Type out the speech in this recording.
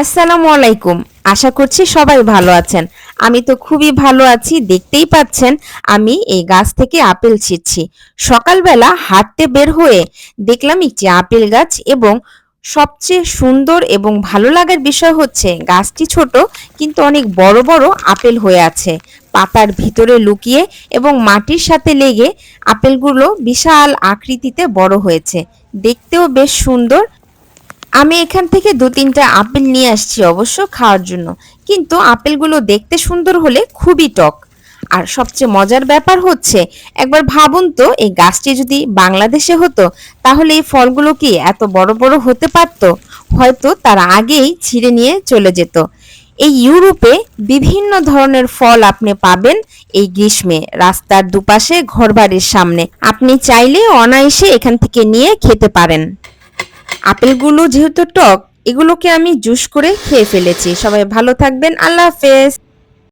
আসসালামু আলাইকুম। আশা করছি সবাই ভালো আছেন। আমি তো খুবই ভালো আছি, দেখতেই পাচ্ছেন, আমি এই গাছ থেকে আপেল ছিঁড়ছি সকালবেলা হাঁটতে বের হয়ে দেখলাম একটি আপেল গাছ এবং সবচেয়ে সুন্দর এবং ভালো লাগার বিষয় হচ্ছে, গাছটি ছোট, কিন্তু অনেক বড় বড় আপেল হয়ে আছে। পাতার ভিতরে লুকিয়ে এবং মাটির সাথে লেগে আপেলগুলো বিশাল আকৃতিতে বড় হয়েছে। দেখতেও বেশ সুন্দর আমি এখান থেকে দু তিনটা আপেল নিয়ে আসছি অবশ্য খাওয়ার জন্য। কিন্তু আপেলগুলো দেখতে সুন্দর হলে খুবই টক। আর সবচেয়ে মজার ব্যাপার হচ্ছে, একবার ভাবুন তো, এই গাছটি যদি বাংলাদেশে হতো, তাহলে এই ফলগুলো কি এত বড় বড় হতে পারত? হয়তো তারা আগেই ছিঁড়ে নিয়ে চলে যেত। এই ইউরোপে বিভিন্ন ধরনের ফল আপনি পাবেন এই গ্রীষ্মে, রাস্তার দুপাশে, ঘরবাড়ির সামনে। আপনি চাইলে অনায়াসে এখান থেকে নিয়ে খেতে পারেন। আপেলগুলো যেহেতু টক এগুলোকে আমি জুস করে খেয়ে ফেলেছি। সবাই ভালো থাকবেন। আল্লাহ হাফেজ।